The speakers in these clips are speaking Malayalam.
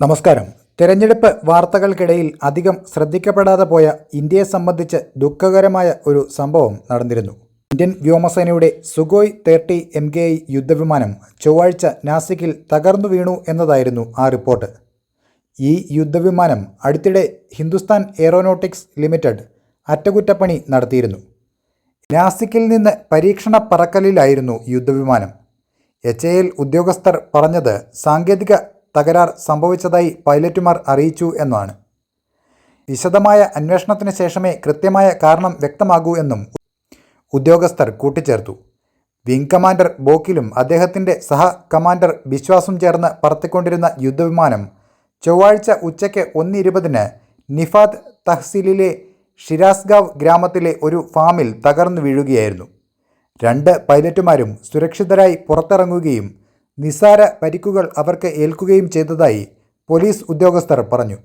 നമസ്കാരം. തെരഞ്ഞെടുപ്പ് വാർത്തകൾക്കിടയിൽ അധികം ശ്രദ്ധിക്കപ്പെടാതെ പോയ ഇന്ത്യയെ സംബന്ധിച്ച് ദുഃഖകരമായ ഒരു സംഭവം നടന്നിരുന്നു. ഇന്ത്യൻ വ്യോമസേനയുടെ Sukhoi thirty M K I യുദ്ധവിമാനം ചൊവ്വാഴ്ച നാസിക്കിൽ തകർന്നു വീണു എന്നതായിരുന്നു ആ റിപ്പോർട്ട്. ഈ യുദ്ധവിമാനം അടുത്തിടെ ഹിന്ദുസ്ഥാൻ എയറോനോട്ടിക്സ് ലിമിറ്റഡ് അറ്റകുറ്റപ്പണി നടത്തിയിരുന്നു. നാസിക്കിൽ നിന്ന് പരീക്ഷണ പറക്കലിലായിരുന്നു യുദ്ധവിമാനം. എച്ച് എൽ ഉദ്യോഗസ്ഥർ പറഞ്ഞത് സാങ്കേതിക തകരാർ സംഭവിച്ചതായി പൈലറ്റുമാർ അറിയിച്ചു എന്നാണ്. വിശദമായ അന്വേഷണത്തിന് ശേഷമേ കൃത്യമായ കാരണം വ്യക്തമാകൂ എന്നും ഉദ്യോഗസ്ഥർ കൂട്ടിച്ചേർത്തു. വിംഗ് കമാൻഡർ ബോക്കിലും അദ്ദേഹത്തിന്റെ സഹ കമാൻഡർ ബിശ്വാസും ചേർന്ന് പറത്തിക്കൊണ്ടിരുന്ന യുദ്ധവിമാനം ചൊവ്വാഴ്ച ഉച്ചയ്ക്ക് ഒന്നിരുപതിന് നിഫാദ് തഹ്സീലിലെ ഷിരാസ്ഗാവ് ഗ്രാമത്തിലെ ഒരു ഫാമിൽ തകർന്നു വീഴുകയായിരുന്നു. രണ്ട് പൈലറ്റുമാരും സുരക്ഷിതരായി പുറത്തിറങ്ങുകയും നിസ്സാര പരിക്കുകൾ അവർക്ക് ഏൽക്കുകയും ചെയ്തതായി പോലീസ് ഉദ്യോഗസ്ഥർ പറഞ്ഞു.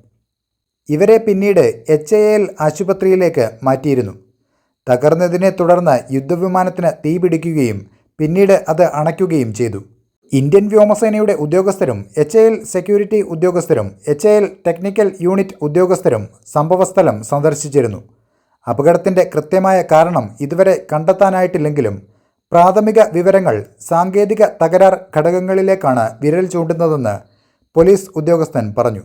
ഇവരെ പിന്നീട് എച്ച് എ എൽ ആശുപത്രിയിലേക്ക് മാറ്റിയിരുന്നു. തകർന്നതിനെ തുടർന്ന് യുദ്ധവിമാനത്തിന് തീപിടിക്കുകയും പിന്നീട് അത് അണയ്ക്കുകയും ചെയ്തു. ഇന്ത്യൻ വ്യോമസേനയുടെ ഉദ്യോഗസ്ഥരും എച്ച് എൽ സെക്യൂരിറ്റി ഉദ്യോഗസ്ഥരും എച്ച് എൽ ടെക്നിക്കൽ യൂണിറ്റ് ഉദ്യോഗസ്ഥരും സംഭവസ്ഥലം സന്ദർശിച്ചിരുന്നു. അപകടത്തിന്റെ കൃത്യമായ കാരണം ഇതുവരെ കണ്ടെത്താനായിട്ടില്ലെങ്കിലും പ്രാഥമിക വിവരങ്ങൾ സാങ്കേതിക തകരാർ ഘടകങ്ങളിലേക്കാണ് വിരൽ ചൂണ്ടുന്നതെന്ന് പോലീസ് ഉദ്യോഗസ്ഥൻ പറഞ്ഞു.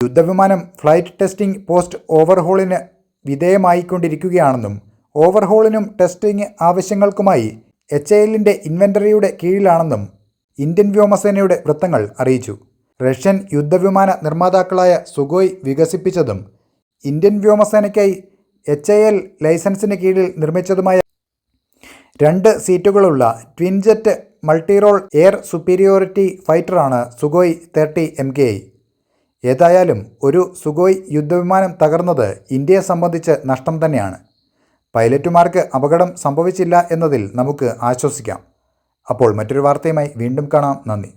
യുദ്ധവിമാനം ഫ്ലൈറ്റ് ടെസ്റ്റിംഗ് പോസ്റ്റ് ഓവർഹോളിന് വിധേയമായിക്കൊണ്ടിരിക്കുകയാണെന്നും ഓവർഹോളിനും ടെസ്റ്റിംഗ് ആവശ്യങ്ങൾക്കുമായി എച്ച് എല്ലിന്റെ ഇൻവെന്ററിയുടെ കീഴിലാണെന്നും ഇന്ത്യൻ വ്യോമസേനയുടെ വൃത്തങ്ങൾ അറിയിച്ചു. റഷ്യൻ യുദ്ധവിമാന നിർമ്മാതാക്കളായ സുഗോയ് വികസിപ്പിച്ചതും ഇന്ത്യൻ വ്യോമസേനയ്ക്കായി എച്ച് എ എൽ ലൈസൻസിന് കീഴിൽ നിർമ്മിച്ചതുമായ രണ്ട് സീറ്റുകളുള്ള ട്വിൻജെറ്റ് മൾട്ടിറോൾ എയർ സുപ്പീരിയോറിറ്റി ഫൈറ്ററാണ് സുഗോയ് തേർട്ടി എം കെ. ഏതായാലും ഒരു സുഗോയ് യുദ്ധവിമാനം തകർന്നത് ഇന്ത്യയെ സംബന്ധിച്ച് നഷ്ടം തന്നെയാണ്. പൈലറ്റുമാർക്ക് അപകടം സംഭവിച്ചില്ല എന്നതിൽ നമുക്ക് ആശ്വസിക്കാം. അപ്പോൾ മറ്റൊരു വാർത്തയുമായി വീണ്ടും കാണാം. നന്ദി.